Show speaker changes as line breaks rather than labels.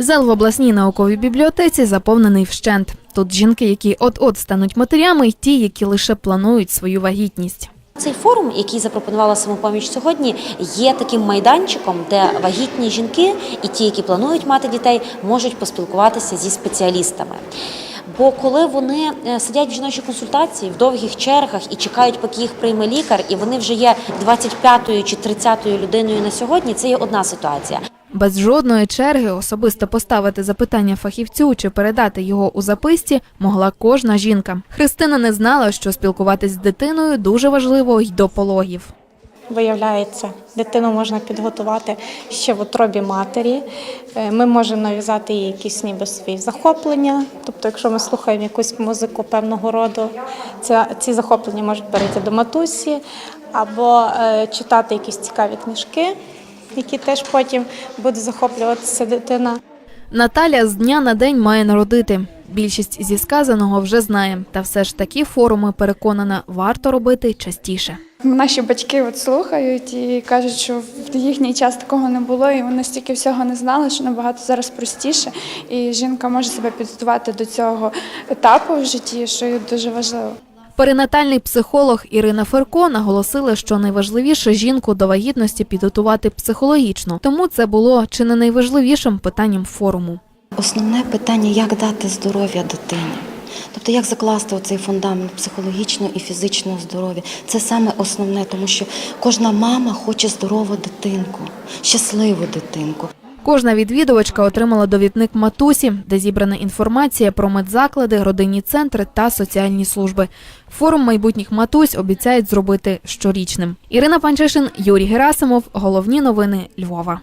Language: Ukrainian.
Зал в обласній науковій бібліотеці заповнений вщент. Тут жінки, які от-от стануть матерями, і ті, які лише планують свою вагітність.
Цей форум, який запропонувала самопоміч сьогодні, є таким майданчиком, де вагітні жінки і ті, які планують мати дітей, можуть поспілкуватися зі спеціалістами. Бо коли вони е, сидять в жіночій консультації в довгих чергах і чекають, поки їх прийме лікар, і вони вже є 25-ю чи 30-ю людиною на сьогодні, це є одна ситуація.
Без жодної черги особисто поставити запитання фахівцю чи передати його у записці могла кожна жінка. Христина не знала, що спілкуватись з дитиною дуже важливо й до пологів.
Виявляється, дитину можна підготувати ще в утробі матері. Е, Ми можемо нав'язати їй якісь ніби свої захоплення. Тобто, якщо ми слухаємо якусь музику певного роду, ці захоплення можуть перейти до матусі, або е, читати якісь цікаві книжки, які теж потім буде захоплюватися дитина.
Наталя з дня на день має народити. Більшість зі сказаного вже знає, та все ж такі форуми переконана варто робити частіше.
Наші батьки от слухають і кажуть, що в їхній час такого не було, і вони стільки всього не знали, що набагато зараз простіше. І жінка може себе підготувати до цього етапу в житті, що дуже важливо.
Перинатальний психолог Ірина Ферко наголосила, що найважливіше жінку до вагітності підготувати психологічно, тому це було чи не найважливішим питанням форуму.
Основне питання, як дати здоров'я дитині. Тобто, як закласти оцей фундамент психологічного і фізичного здоров'я. Це саме основне, тому що кожна мама хоче здорову дитинку, щасливу дитинку.
Кожна відвідувачка отримала довідник матусі, де зібрана інформація про медзаклади, родинні центри та соціальні служби. Форум майбутніх матусь обіцяють зробити щорічним. Ірина Панчишин, Юрій Герасимов. Головні новини Львова.